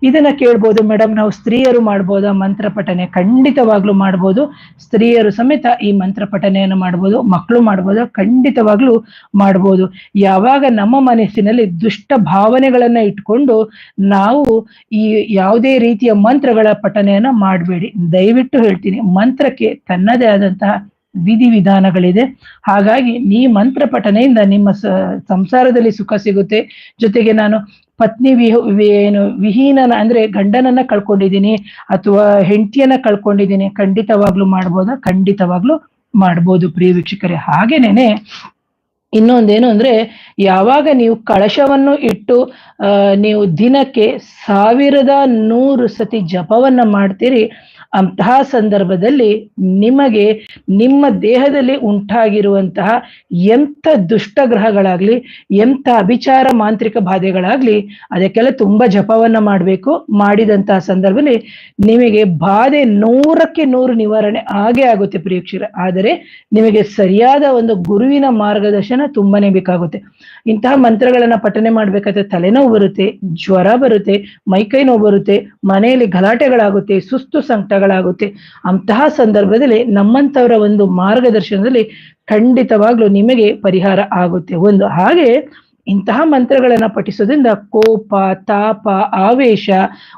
ಇದನ್ನ ಕೇಳ್ಬೋದು ಮೇಡಮ್ ನಾವು ಸ್ತ್ರೀಯರು ಮಾಡ್ಬೋದಾ? ಮಂತ್ರ ಪಠನೆ ಖಂಡಿತವಾಗ್ಲೂ ಮಾಡ್ಬೋದು. ಸ್ತ್ರೀಯರು ಸಮೇತ ಈ ಮಂತ್ರ ಪಠನೆಯನ್ನು ಮಾಡ್ಬೋದು, ಮಕ್ಕಳು ಮಾಡ್ಬೋದು? ಖಂಡಿತವಾಗ್ಲೂ ಮಾಡ್ಬೋದು. ಯಾವಾಗ ನಮ್ಮ ಮನಸ್ಸಿನಲ್ಲಿ ದುಷ್ಟ ಭಾವನೆಗಳನ್ನ ಇಟ್ಕೊಂಡು ನಾವು ಈ ಯಾವುದೇ ರೀತಿಯ ಮಂತ್ರಗಳ ಪಠನೆಯನ್ನ ಮಾಡಬೇಡಿ. ದಯವಿಟ್ಟು ಹೇಳ್ತೀನಿ, ಮಂತ್ರಕ್ಕೆ ತನ್ನದೇ ಆದಂತಹ ವಿಧಿವಿಧಾನಗಳಿದೆ. ಹಾಗಾಗಿ ಈ ಮಂತ್ರ ಪಠನೆಯಿಂದ ನಿಮ್ಮ ಸಂಸಾರದಲ್ಲಿ ಸುಖ ಸಿಗುತ್ತೆ. ಜೊತೆಗೆ ನಾನು ಪತ್ನಿ ಏನು, ವಿಹೀನನ ಅಂದ್ರೆ ಗಂಡನನ್ನ ಕಳ್ಕೊಂಡಿದ್ದೀನಿ ಅಥವಾ ಹೆಂಡತಿಯನ್ನ ಕಳ್ಕೊಂಡಿದ್ದೀನಿ. ಖಂಡಿತವಾಗ್ಲೂ ಮಾಡ್ಬೋದ? ಖಂಡಿತವಾಗ್ಲೂ ಮಾಡ್ಬೋದು ಪ್ರಿಯ ವೀಕ್ಷಕರೇ. ಹಾಗೇನೇನೆ, ಇನ್ನೊಂದೇನು ಅಂದ್ರೆ ಯಾವಾಗ ನೀವು ಕಳಶವನ್ನು ಇಟ್ಟು ನೀವು ದಿನಕ್ಕೆ ಸಾವಿರದ ನೂರು ಸತಿ ಜಪವನ್ನ ಮಾಡ್ತೀರಿ ಅಂತಹ ಸಂದರ್ಭದಲ್ಲಿ ನಿಮಗೆ ನಿಮ್ಮ ದೇಹದಲ್ಲಿ ಉಂಟಾಗಿರುವಂತಹ ಎಂಥ ದುಷ್ಟಗ್ರಹಗಳಾಗ್ಲಿ ಎಂಥ ಅಭಿಚಾರ ಮಾಂತ್ರಿಕ ಬಾಧೆಗಳಾಗ್ಲಿ, ಅದಕ್ಕೆಲ್ಲ ತುಂಬಾ ಜಪವನ್ನ ಮಾಡಬೇಕು. ಮಾಡಿದಂತಹ ಸಂದರ್ಭದಲ್ಲಿ ನಿಮಗೆ ಬಾಧೆ ನೂರಕ್ಕೆ ನೂರು ನಿವಾರಣೆ ಆಗೇ ಆಗುತ್ತೆ ಪ್ರಿಯಕ್ಷರ. ಆದರೆ ನಿಮಗೆ ಸರಿಯಾದ ಒಂದು ಗುರುವಿನ ಮಾರ್ಗದರ್ಶನ ತುಂಬಾನೇ ಬೇಕಾಗುತ್ತೆ. ಇಂತಹ ಮಂತ್ರಗಳನ್ನ ಪಠನೆ ಮಾಡ್ಬೇಕಾದ್ರೆ ತಲೆನೋವು ಬರುತ್ತೆ, ಜ್ವರ ಬರುತ್ತೆ, ಮೈಕೈ ನೋವು ಬರುತ್ತೆ, ಮನೆಯಲ್ಲಿ ಗಲಾಟೆಗಳಾಗುತ್ತೆ, ಸುಸ್ತು ಸಂಕಟಗಳಾಗುತ್ತೆ ಅಂತಹ ಸಂದರ್ಭದಲ್ಲಿ ನಮ್ಮಂತವರ ಒಂದು ಮಾರ್ಗದರ್ಶನದಲ್ಲಿ ಖಂಡಿತವಾಗ್ಲೂ ನಿಮಗೆ ಪರಿಹಾರ ಆಗುತ್ತೆ. ಒಂದು ಹಾಗೆ ಇಂತಹ ಮಂತ್ರಗಳನ್ನ ಪಠಿಸೋದ್ರಿಂದ ಕೋಪ, ತಾಪ, ಆವೇಶ,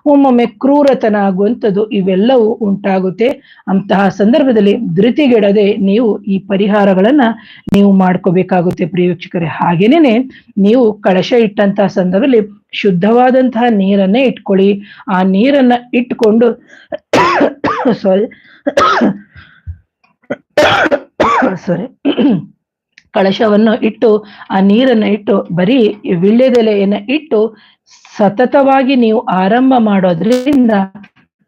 ಒಮ್ಮೊಮ್ಮೆ ಕ್ರೂರತನ ಆಗುವಂಥದ್ದು ಇವೆಲ್ಲವೂ ಉಂಟಾಗುತ್ತೆ. ಅಂತಹ ಸಂದರ್ಭದಲ್ಲಿ ಧೃತಿಗೆಡದೆ ನೀವು ಈ ಪರಿಹಾರಗಳನ್ನ ನೀವು ಮಾಡ್ಕೋಬೇಕಾಗುತ್ತೆ ಪ್ರಿಯ ವೀಕ್ಷಕರೇ. ಹಾಗೇನೇನೆ ನೀವು ಕಳಶ ಇಟ್ಟಂತಹ ಸಂದರ್ಭದಲ್ಲಿ ಶುದ್ಧವಾದಂತಹ ನೀರನ್ನೇ ಇಟ್ಕೊಳ್ಳಿ. ಆ ನೀರನ್ನ ಇಟ್ಕೊಂಡು <coughs> ಸಾರಿ ಸಾರಿ <coughs> ಕಳಶವನ್ನು ಇಟ್ಟು, ಆ ನೀರನ್ನ ಇಟ್ಟು, ಬರೀ ವಿಳ್ಯದೆಲೆಯನ್ನ ಇಟ್ಟು ಸತತವಾಗಿ ನೀವು ಆರಂಭ ಮಾಡೋದ್ರಿಂದ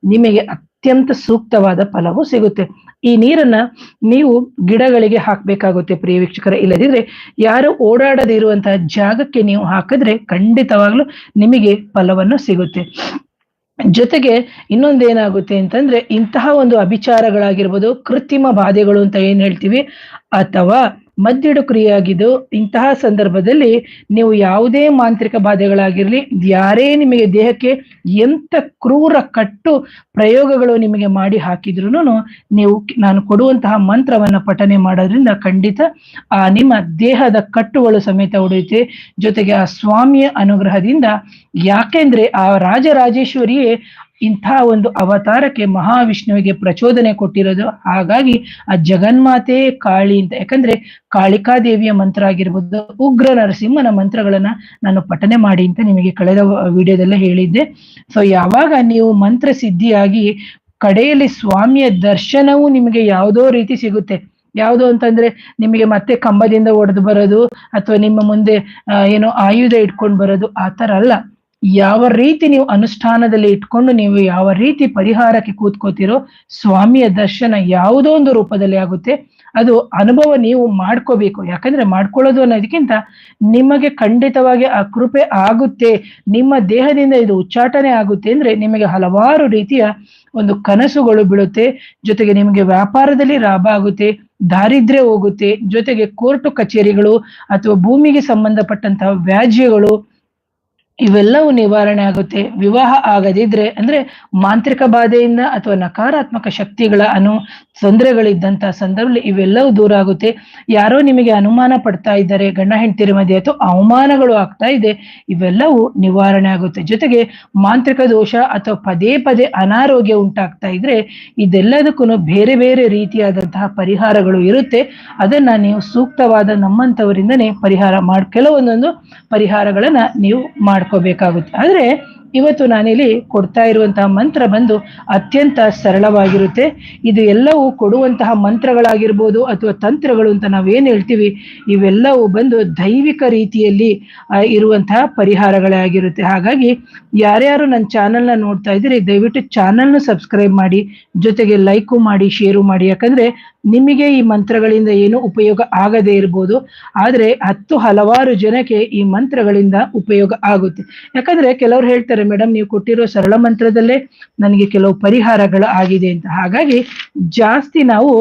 ನಿಮಗೆ ಅತ್ಯಂತ ಸೂಕ್ತವಾದ ಫಲವು ಸಿಗುತ್ತೆ. ಈ ನೀರನ್ನ ನೀವು ಗಿಡಗಳಿಗೆ ಹಾಕಬೇಕಾಗುತ್ತೆ ಪ್ರಿಯ ವೀಕ್ಷಕರ. ಇಲ್ಲದಿದ್ರೆ ಯಾರು ಓಡಾಡದೇ ಇರುವಂತಹ ಜಾಗಕ್ಕೆ ನೀವು ಹಾಕಿದ್ರೆ ಖಂಡಿತವಾಗ್ಲೂ ನಿಮಗೆ ಫಲವನ್ನು ಸಿಗುತ್ತೆ. ಜೊತೆಗೆ ಇನ್ನೊಂದೇನಾಗುತ್ತೆ ಅಂತಂದ್ರೆ ಇಂತಹ ಒಂದು ಅಭಿಚಾರಗಳಾಗಿರ್ಬೋದು, ಕೃತ್ರಿಮ ಬಾಧೆಗಳು ಅಂತ ಏನ್ ಹೇಳ್ತೀವಿ ಅಥವಾ ಮದ್ದಿಡು ಕ್ರಿಯೆಯಾಗಿದ್ದು ಇಂತಹ ಸಂದರ್ಭದಲ್ಲಿ ನೀವು ಯಾವುದೇ ಮಾಂತ್ರಿಕ ಬಾಧೆಗಳಾಗಿರಲಿ, ಯಾರೇ ನಿಮಗೆ ದೇಹಕ್ಕೆ ಎಂತ ಕ್ರೂರ ಕಟ್ಟು ಪ್ರಯೋಗಗಳು ನಿಮಗೆ ಮಾಡಿ ಹಾಕಿದ್ರು ನೀವು ನಾನು ಕೊಡುವಂತಹ ಮಂತ್ರವನ್ನು ಪಠನೆ ಮಾಡೋದ್ರಿಂದ ಖಂಡಿತ ಆ ನಿಮ್ಮ ದೇಹದ ಕಟ್ಟುಗಳು ಸಮೇತ ಉಳಿಯುತ್ತೆ. ಜೊತೆಗೆ ಆ ಸ್ವಾಮಿಯ ಅನುಗ್ರಹದಿಂದ ಯಾಕೆಂದ್ರೆ ಆ ರಾಜರಾಜೇಶ್ವರಿಯೇ ಇಂಥ ಒಂದು ಅವತಾರಕ್ಕೆ ಮಹಾವಿಷ್ಣುವಿಗೆ ಪ್ರಚೋದನೆ ಕೊಟ್ಟಿರೋದು. ಹಾಗಾಗಿ ಆ ಜಗನ್ಮಾತೆ ಕಾಳಿ ಅಂತ, ಯಾಕಂದ್ರೆ ಕಾಳಿಕಾದೇವಿಯ ಮಂತ್ರ ಆಗಿರ್ಬೋದು, ಉಗ್ರ ನರಸಿಂಹನ ಮಂತ್ರಗಳನ್ನ ನಾನು ಪಠನೆ ಮಾಡಿ ಅಂತ ನಿಮಗೆ ಕಳೆದ ವಿಡಿಯೋದಲ್ಲೇ ಹೇಳಿದ್ದೆ. ಸೊ ಯಾವಾಗ ನೀವು ಮಂತ್ರ ಸಿದ್ಧಿಯಾಗಿ ಕಡೆಯಲ್ಲಿ ಸ್ವಾಮಿಯ ದರ್ಶನವು ನಿಮಗೆ ಯಾವುದೋ ರೀತಿ ಸಿಗುತ್ತೆ. ಯಾವುದು ಅಂತಂದ್ರೆ ನಿಮಗೆ ಮತ್ತೆ ಕಂಬದಿಂದ ಒಡೆದು ಬರೋದು, ಅಥವಾ ನಿಮ್ಮ ಮುಂದೆ ಏನೋ ಆಯುಧ ಇಟ್ಕೊಂಡು ಬರೋದು, ಆ ಥರ ಅಲ್ಲ. ಯಾವ ರೀತಿ ನೀವು ಅನುಷ್ಠಾನದಲ್ಲಿ ಇಟ್ಕೊಂಡು ನೀವು ಯಾವ ರೀತಿ ಪರಿಹಾರಕ್ಕೆ ಕೂತ್ಕೋತಿರೋ ಸ್ವಾಮಿಯ ದರ್ಶನ ಯಾವುದೋ ಒಂದು ರೂಪದಲ್ಲಿ ಆಗುತ್ತೆ. ಅದು ಅನುಭವ ನೀವು ಮಾಡ್ಕೋಬೇಕು. ಯಾಕಂದ್ರೆ ಮಾಡ್ಕೊಳ್ಳೋದು ಅನ್ನೋದಕ್ಕಿಂತ ನಿಮಗೆ ಖಂಡಿತವಾಗಿ ಆ ಕೃಪೆ ಆಗುತ್ತೆ. ನಿಮ್ಮ ದೇಹದಿಂದ ಇದು ಉಚ್ಚಾಟನೆ ಆಗುತ್ತೆ ಅಂದ್ರೆ ನಿಮಗೆ ಹಲವಾರು ರೀತಿಯ ಒಂದು ಕನಸುಗಳು ಬೀಳುತ್ತೆ. ಜೊತೆಗೆ ನಿಮಗೆ ವ್ಯಾಪಾರದಲ್ಲಿ ಲಾಭ ಆಗುತ್ತೆ, ದಾರಿದ್ರ್ಯ ಹೋಗುತ್ತೆ. ಜೊತೆಗೆ ಕೋರ್ಟು ಕಚೇರಿಗಳು ಅಥವಾ ಭೂಮಿಗೆ ಸಂಬಂಧಪಟ್ಟಂತಹ ವ್ಯಾಜ್ಯಗಳು ಇವೆಲ್ಲವೂ ನಿವಾರಣೆ ಆಗುತ್ತೆ. ವಿವಾಹ ಆಗದಿದ್ರೆ ಅಂದ್ರೆ ಮಾಂತ್ರಿಕ ಬಾಧೆಯಿಂದ ಅಥವಾ ನಕಾರಾತ್ಮಕ ಶಕ್ತಿಗಳ ಅನು ತೊಂದರೆಗಳಿದ್ದಂತಹ ಸಂದರ್ಭದಲ್ಲಿ ಇವೆಲ್ಲವೂ ದೂರ ಆಗುತ್ತೆ. ಯಾರೋ ನಿಮಗೆ ಅನುಮಾನ ಪಡ್ತಾ ಇದ್ದಾರೆ, ಗಂಡ ಹೆಂಡತಿರ ಮಧ್ಯೆ ಅಥವಾ ಅವಮಾನಗಳು ಆಗ್ತಾ ಇದೆ, ಇವೆಲ್ಲವೂ ನಿವಾರಣೆ ಆಗುತ್ತೆ. ಜೊತೆಗೆ ಮಾಂತ್ರಿಕ ದೋಷ ಅಥವಾ ಪದೇ ಪದೇ ಅನಾರೋಗ್ಯ ಉಂಟಾಗ್ತಾ ಇದ್ರೆ ಇದೆಲ್ಲದಕ್ಕೂ ಬೇರೆ ಬೇರೆ ರೀತಿಯಾದಂತಹ ಪರಿಹಾರಗಳು ಇರುತ್ತೆ. ಅದನ್ನ ನೀವು ಸೂಕ್ತವಾದ ನಮ್ಮಂತವರಿಂದನೇ ಪರಿಹಾರ ಮಾಡ್ ಕೆಲವೊಂದೊಂದು ಪರಿಹಾರಗಳನ್ನ ನೀವು ಮಾಡ್ಕೋಬೇಕಾಗುತ್ತೆ ಆದರೆ ಇವತ್ತು ನಾನಿಲ್ಲಿ ಕೊಡ್ತಾ ಇರುವಂತಹ ಮಂತ್ರ ಬಂದು ಅತ್ಯಂತ ಸರಳವಾಗಿರುತ್ತೆ. ಇದು ಎಲ್ಲವೂ ಕೊಡುವಂತಹ ಮಂತ್ರಗಳಾಗಿರ್ಬೋದು ಅಥವಾ ತಂತ್ರಗಳು ಅಂತ ನಾವೇನು ಹೇಳ್ತೀವಿ, ಇವೆಲ್ಲವೂ ಬಂದು ದೈವಿಕ ರೀತಿಯಲ್ಲಿ ಇರುವಂತಹ ಪರಿಹಾರಗಳೇ ಆಗಿರುತ್ತೆ. ಹಾಗಾಗಿ ಯಾರ್ಯಾರು ನನ್ನ ಚಾನಲ್ನ ನೋಡ್ತಾ ಇದ್ದೀರಿ, ದಯವಿಟ್ಟು ಚಾನಲ್ನ ಸಬ್ಸ್ಕ್ರೈಬ್ ಮಾಡಿ, ಜೊತೆಗೆ ಲೈಕು ಮಾಡಿ ಶೇರು ಮಾಡಿ. ಯಾಕಂದ್ರೆ ನಿಮಗೆ ಈ ಮಂತ್ರಗಳಿಂದ ಏನು ಉಪಯೋಗ ಆಗದೇ ಇರ್ಬೋದು. ಆದ್ರೆ ಹತ್ತು ಹಲವಾರು ಜನಕ್ಕೆ ಈ ಮಂತ್ರಗಳಿಂದ ಉಪಯೋಗ ಆಗುತ್ತೆ. ಯಾಕಂದ್ರೆ ಕೆಲವ್ರು ಹೇಳ್ತಾರೆ ಮೇಡಮ್ ನೀವು ಕೊಟ್ಟಿರೋ ಸರಳ ಮಂತ್ರದಲ್ಲೇ ನನಗೆ ಕೆಲವು ಪರಿಹಾರಗಳು ಆಗಿದೆ ಅಂತ. ಹಾಗಾಗಿ ಜಾಸ್ತಿ ನಾವು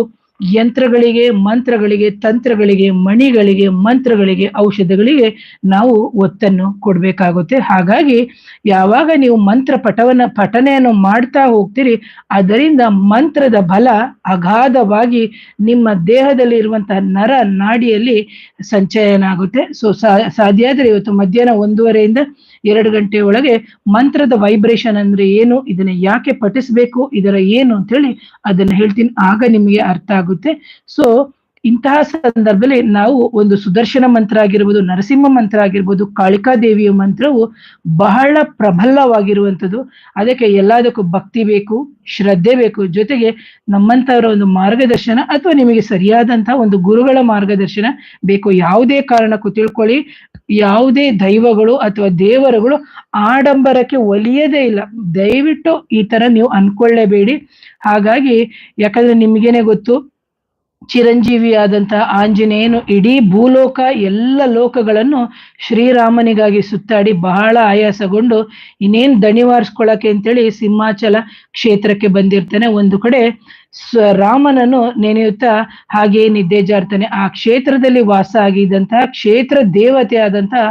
ಯಂತ್ರಗಳಿಗೆ, ಮಂತ್ರಗಳಿಗೆ, ತಂತ್ರಗಳಿಗೆ, ಮಣಿಗಳಿಗೆ, ಮಂತ್ರಗಳಿಗೆ, ಔಷಧಗಳಿಗೆ ನಾವು ಒತ್ತನ್ನು ಕೊಡಬೇಕಾಗುತ್ತೆ. ಹಾಗಾಗಿ ಯಾವಾಗ ನೀವು ಮಂತ್ರ ಪಠವನ್ನ ಪಠನೆಯನ್ನು ಮಾಡ್ತಾ ಹೋಗ್ತೀರಿ, ಅದರಿಂದ ಮಂತ್ರದ ಬಲ ಅಗಾಧವಾಗಿ ನಿಮ್ಮ ದೇಹದಲ್ಲಿ ಇರುವಂತಹ ನರ ನಾಡಿಯಲ್ಲಿ ಸಂಚಯನ ಆಗುತ್ತೆ ಸೊ, ಸಾಧ್ಯ ಆದರೆ ಇವತ್ತು ಮಧ್ಯಾಹ್ನ ಒಂದೂವರೆಯಿಂದ ಎರಡು ಗಂಟೆ ಒಳಗೆ ಮಂತ್ರದ ವೈಬ್ರೇಷನ್ ಅಂದ್ರೆ ಏನು, ಇದನ್ನ ಯಾಕೆ ಪಠಿಸ್ಬೇಕು, ಇದರ ಏನು ಅಂತ ಹೇಳಿ ಅದನ್ನ ಹೇಳ್ತೀನಿ. ಆಗ ನಿಮಗೆ ಅರ್ಥ ಆಗುತ್ತೆ. ಸೊ ಇಂತಹ ಸಂದರ್ಭದಲ್ಲಿ ನಾವು ಒಂದು ಸುದರ್ಶನ ಮಂತ್ರ ಆಗಿರ್ಬೋದು ನರಸಿಂಹ ಮಂತ್ರ ಆಗಿರ್ಬೋದು ಕಾಳಿಕಾದೇವಿಯ ಮಂತ್ರವು ಬಹಳ ಪ್ರಬಲವಾಗಿರುವಂಥದ್ದು. ಅದಕ್ಕೆ ಎಲ್ಲದಕ್ಕೂ ಭಕ್ತಿ ಬೇಕು, ಶ್ರದ್ಧೆ ಬೇಕು. ಜೊತೆಗೆ ನಮ್ಮಂತವರ ಒಂದು ಮಾರ್ಗದರ್ಶನ ಅಥವಾ ನಿಮಗೆ ಸರಿಯಾದಂತಹ ಒಂದು ಗುರುಗಳ ಮಾರ್ಗದರ್ಶನ ಬೇಕು. ಯಾವುದೇ ಕಾರಣಕ್ಕೂ ತಿಳ್ಕೊಳ್ಳಿ. ಯಾವುದೇ ದೈವಗಳು ಅಥವಾ ದೇವರುಗಳು ಆಡಂಬರಕ್ಕೆ ಒಲಿಯದೇ ಇಲ್ಲ. ದಯವಿಟ್ಟು ಈ ತರ ನೀವು ಅನ್ಕೊಳ್ಳೇಬೇಡಿ. ಹಾಗಾಗಿ, ಯಾಕಂದ್ರೆ ನಿಮ್ಗೇನೆ ಗೊತ್ತು ಚಿರಂಜೀವಿಯಾದಂತಹ ಆಂಜನೇಯನು ಇಡೀ ಭೂಲೋಕ ಎಲ್ಲ ಲೋಕಗಳನ್ನು ಶ್ರೀರಾಮನಿಗಾಗಿ ಸುತ್ತಾಡಿ ಬಹಳ ಆಯಾಸಗೊಂಡು ಇನ್ನೇನು ದಣಿವಾರಿಸ್ಕೊಳಕೆ ಅಂತೇಳಿ ಸಿಂಹಾಚಲ ಕ್ಷೇತ್ರಕ್ಕೆ ಬಂದಿರ್ತಾನೆ. ಒಂದು ಕಡೆ ರಾಮನನ್ನು ನೆನೆಯುತ್ತಾ ಹಾಗೆ ನಿದ್ದೆ ಜಾರ್ತಾನೆ. ಆ ಕ್ಷೇತ್ರದಲ್ಲಿ ವಾಸ ಆಗಿದ್ದಂತಹ ಕ್ಷೇತ್ರ ದೇವತೆ ಆದಂತಹ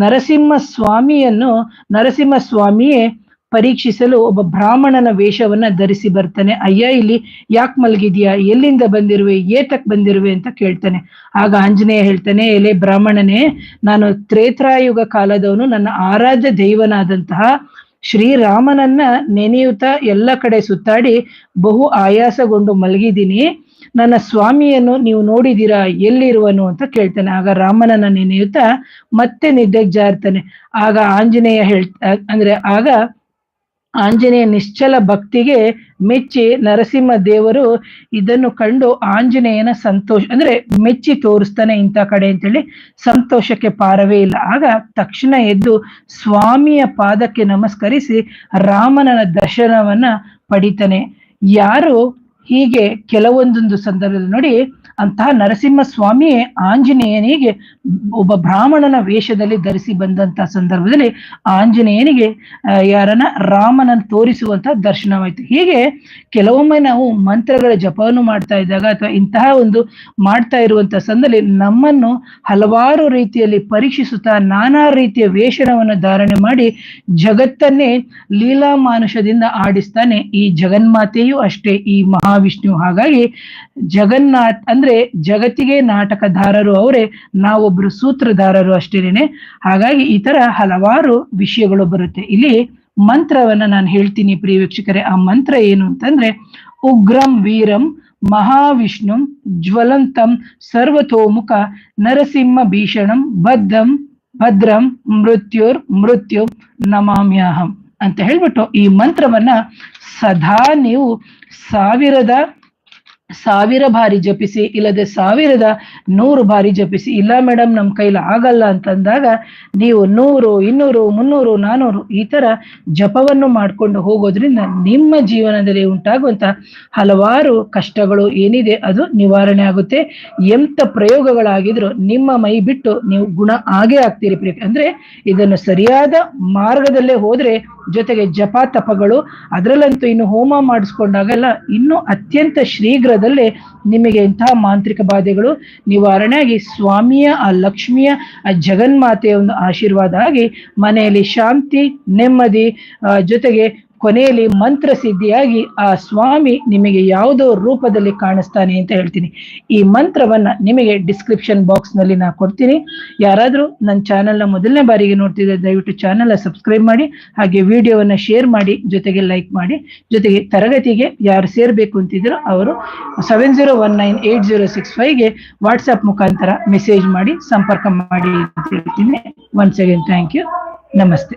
ನರಸಿಂಹ ಸ್ವಾಮಿಯನ್ನು ನರಸಿಂಹ ಸ್ವಾಮಿಯೇ ಪರೀಕ್ಷಿಸಲು ಒಬ್ಬ ಬ್ರಾಹ್ಮಣನ ವೇಷವನ್ನ ಧರಿಸಿ ಬರ್ತಾನೆ. ಅಯ್ಯ, ಇಲ್ಲಿ ಯಾಕೆ ಮಲಗಿದ್ಯಾ? ಎಲ್ಲಿಂದ ಬಂದಿರುವೆ? ಏತಕ್ ಬಂದಿರುವೆ? ಅಂತ ಕೇಳ್ತಾನೆ. ಆಗ ಆಂಜನೇಯ ಹೇಳ್ತಾನೆ, ಎಲೆ ಬ್ರಾಹ್ಮಣನೇ, ನಾನು ತ್ರೇತ್ರಾಯುಗ ಕಾಲದವನು. ನನ್ನ ಆರಾಧ್ಯ ದೈವನಾದಂತಹ ಶ್ರೀರಾಮನನ್ನ ನೆನೆಯುತ್ತಾ ಎಲ್ಲ ಕಡೆ ಸುತ್ತಾಡಿ ಬಹು ಆಯಾಸಗೊಂಡು ಮಲಗಿದ್ದೀನಿ. ನನ್ನ ಸ್ವಾಮಿಯನ್ನು ನೀವು ನೋಡಿದಿರಾ ಎಲ್ಲಿರುವನು? ಅಂತ ಕೇಳ್ತಾನೆ. ಆಗ ರಾಮನನ್ನ ನೆನೆಯುತ್ತಾ ಮತ್ತೆ ನಿದ್ದೆಗೆ ಜಾರ್ತಾನೆ. ಆಗ ಆಂಜನೇಯ ಹೇಳ್ತಾ, ಅಂದ್ರೆ ಆಗ ಆಂಜನೇಯ ನಿಶ್ಚಲ ಭಕ್ತಿಗೆ ಮೆಚ್ಚಿ ನರಸಿಂಹ ದೇವರು ಇದನ್ನು ಕಂಡು ಆಂಜನೇಯನ ಸಂತೋಷ, ಅಂದ್ರೆ ಮೆಚ್ಚಿ ತೋರಿಸ್ತಾನೆ ಇಂಥ ಕಡೆ ಅಂತೇಳಿ ಸಂತೋಷಕ್ಕೆ ಪಾರವೇ ಇಲ್ಲ. ಆಗ ತಕ್ಷಣ ಎದ್ದು ಸ್ವಾಮಿಯ ಪಾದಕ್ಕೆ ನಮಸ್ಕರಿಸಿ ರಾಮನ ದರ್ಶನವನ್ನ ಪಡಿತಾನೆ. ಯಾರು ಹೀಗೆ ಕೆಲವೊಂದೊಂದು ಸಂದರ್ಭದಲ್ಲಿ ನೋಡಿ ಅಂತಹ ನರಸಿಂಹ ಸ್ವಾಮಿ ಆಂಜನೇಯನಿಗೆ ಒಬ್ಬ ಬ್ರಾಹ್ಮಣನ ವೇಷದಲ್ಲಿ ಧರಿಸಿ ಬಂದಂತ ಸಂದರ್ಭದಲ್ಲಿ ಆಂಜನೇಯನಿಗೆ ಯಾರನ್ನ ರಾಮನನ್ನು ತೋರಿಸುವಂತ ದರ್ಶನವಾಯ್ತು. ಹೀಗೆ ಕೆಲವೊಮ್ಮೆ ನಾವು ಮಂತ್ರಗಳ ಜಪವನ್ನು ಮಾಡ್ತಾ ಇದ್ದಾಗ ಅಥವಾ ಇಂತಹ ಒಂದು ಮಾಡ್ತಾ ಇರುವಂತಹ ಸಂದಲ್ಲಿ ನಮ್ಮನ್ನು ಹಲವಾರು ರೀತಿಯಲ್ಲಿ ಪರೀಕ್ಷಿಸುತ್ತಾ ನಾನಾ ರೀತಿಯ ವೇಷಣವನ್ನು ಧಾರಣೆ ಮಾಡಿ ಜಗತ್ತನ್ನೇ ಲೀಲಾ ಮಾನುಷದಿಂದ ಆಡಿಸ್ತಾನೆ. ಈ ಜಗನ್ಮಾತೆಯೂ ಅಷ್ಟೇ, ಈ ಮಹಾವಿಷ್ಣು. ಹಾಗಾಗಿ ಜಗನ್ನಾಥ್ ಅಂದ್ರೆ ಜಗತ್ತಿಗೆ ನಾಟಕಧಾರರು ಅವರೇ ನಾವೊಬ್ರು ಸೂತ್ರಧಾರರು ಅಷ್ಟೇನೆ ಹಾಗಾಗಿ ಈ ತರ ಹಲವಾರು ವಿಷಯಗಳು ಬರುತ್ತೆ. ಇಲ್ಲಿ ಮಂತ್ರವನ್ನ ನಾನು ಹೇಳ್ತೀನಿ ಪ್ರಿಯ ವೀಕ್ಷಕರೇ. ಆ ಮಂತ್ರ ಏನು ಅಂತಂದ್ರೆ, ಉಗ್ರಂ ವೀರಂ ಮಹಾವಿಷ್ಣು ಜ್ವಲಂತಂ ಸರ್ವತೋಮುಖ ನರಸಿಂಹ ಭೀಷಣಂ ಬದ್ಧಂ ಭದ್ರಂ ಮೃತ್ಯುರ್ ಮೃತ್ಯು ನಮಾಮ್ಯಾಹಂ ಅಂತ ಹೇಳ್ಬಿಟ್ಟು ಈ ಮಂತ್ರವನ್ನ ಸದಾ ನೀವು ಸಾವಿರದ ಸಾವಿರ ಬಾರಿ ಜಪಿಸಿ, ಇಲ್ಲದೆ ಸಾವಿರದ ನೂರು ಬಾರಿ ಜಪಿಸಿ, ಇಲ್ಲ ಮೇಡಮ್ ನಮ್ಮ ಕೈಲಿ ಆಗಲ್ಲ ಅಂತಂದಾಗ ನೀವು ನೂರು, ಇನ್ನೂರು, ಮುನ್ನೂರು, ನಾನೂರು ಈ ತರ ಜಪವನ್ನು ಮಾಡಿಕೊಂಡು ಹೋಗೋದ್ರಿಂದ ನಿಮ್ಮ ಜೀವನದಲ್ಲಿ ಉಂಟಾಗುವಂತ ಹಲವಾರು ಕಷ್ಟಗಳು ಏನಿದೆ ಅದು ನಿವಾರಣೆ ಆಗುತ್ತೆ. ಎಂತ ಪ್ರಯೋಗಗಳಾಗಿದ್ರು ನಿಮ್ಮ ಮೈ ಬಿಟ್ಟು ನೀವು ಗುಣ ಆಗೇ ಆಗ್ತೀರಿ ಪ್ರಿಯ ಅಂದ್ರೆ ಇದನ್ನು ಸರಿಯಾದ ಮಾರ್ಗದಲ್ಲೇ ಹೋದ್ರೆ ಜೊತೆಗೆ ಜಪ ತಪಗಳು ಅದರಲ್ಲಂತೂ ಇನ್ನು ಹೋಮ ಮಾಡಿಸ್ಕೊಂಡಾಗೆಲ್ಲ ಇನ್ನು ಅತ್ಯಂತ ಶೀಘ್ರದಲ್ಲೇ ನಿಮಗೆ ಇಂತಹ ಮಾಂತ್ರಿಕ ಬಾಧೆಗಳು ನಿವಾರಣೆಯಾಗಿ ಸ್ವಾಮಿಯ, ಆ ಲಕ್ಷ್ಮಿಯ, ಆ ಜಗನ್ಮಾತೆಯ ಒಂದು ಆಶೀರ್ವಾದ ಆಗಿ ಮನೆಯಲ್ಲಿ ಶಾಂತಿ, ನೆಮ್ಮದಿ ಜೊತೆಗೆ ಕೊನೆಯಲ್ಲಿ ಮಂತ್ರ ಸಿದ್ಧಿಯಾಗಿ ಆ ಸ್ವಾಮಿ ನಿಮಗೆ ಯಾವುದೋ ರೂಪದಲ್ಲಿ ಕಾಣಿಸ್ತಾನೆ ಅಂತ ಹೇಳ್ತೀನಿ. ಈ ಮಂತ್ರವನ್ನ ನಿಮಗೆ ಡಿಸ್ಕ್ರಿಪ್ಷನ್ ಬಾಕ್ಸ್ನಲ್ಲಿ ನಾ ಕೊಡ್ತೀನಿ. ಯಾರಾದ್ರೂ ನನ್ನ ಚಾನೆಲ್ನ ಮೊದಲನೇ ಬಾರಿಗೆ ನೋಡ್ತಿದ್ರೆ ದಯವಿಟ್ಟು ಚಾನೆಲ್ ಸಬ್ಸ್ಕ್ರೈಬ್ ಮಾಡಿ, ಹಾಗೆ ವಿಡಿಯೋವನ್ನ ಶೇರ್ ಮಾಡಿ, ಜೊತೆಗೆ ಲೈಕ್ ಮಾಡಿ. ಜೊತೆಗೆ ತರಗತಿಗೆ ಯಾರು ಸೇರ್ಬೇಕು ಅಂತಿದ್ರು ಅವರು seven zero one nine eight zero six ಫೈವ್ಗೆ ಮುಖಾಂತರ ಮೆಸೇಜ್ ಮಾಡಿ, ಸಂಪರ್ಕ ಮಾಡಿ ಅಂತ ಹೇಳ್ತೀನಿ. ಒನ್ಸ್ ಅಗೇನ್ ಥ್ಯಾಂಕ್ ಯು ನಮಸ್ತೆ.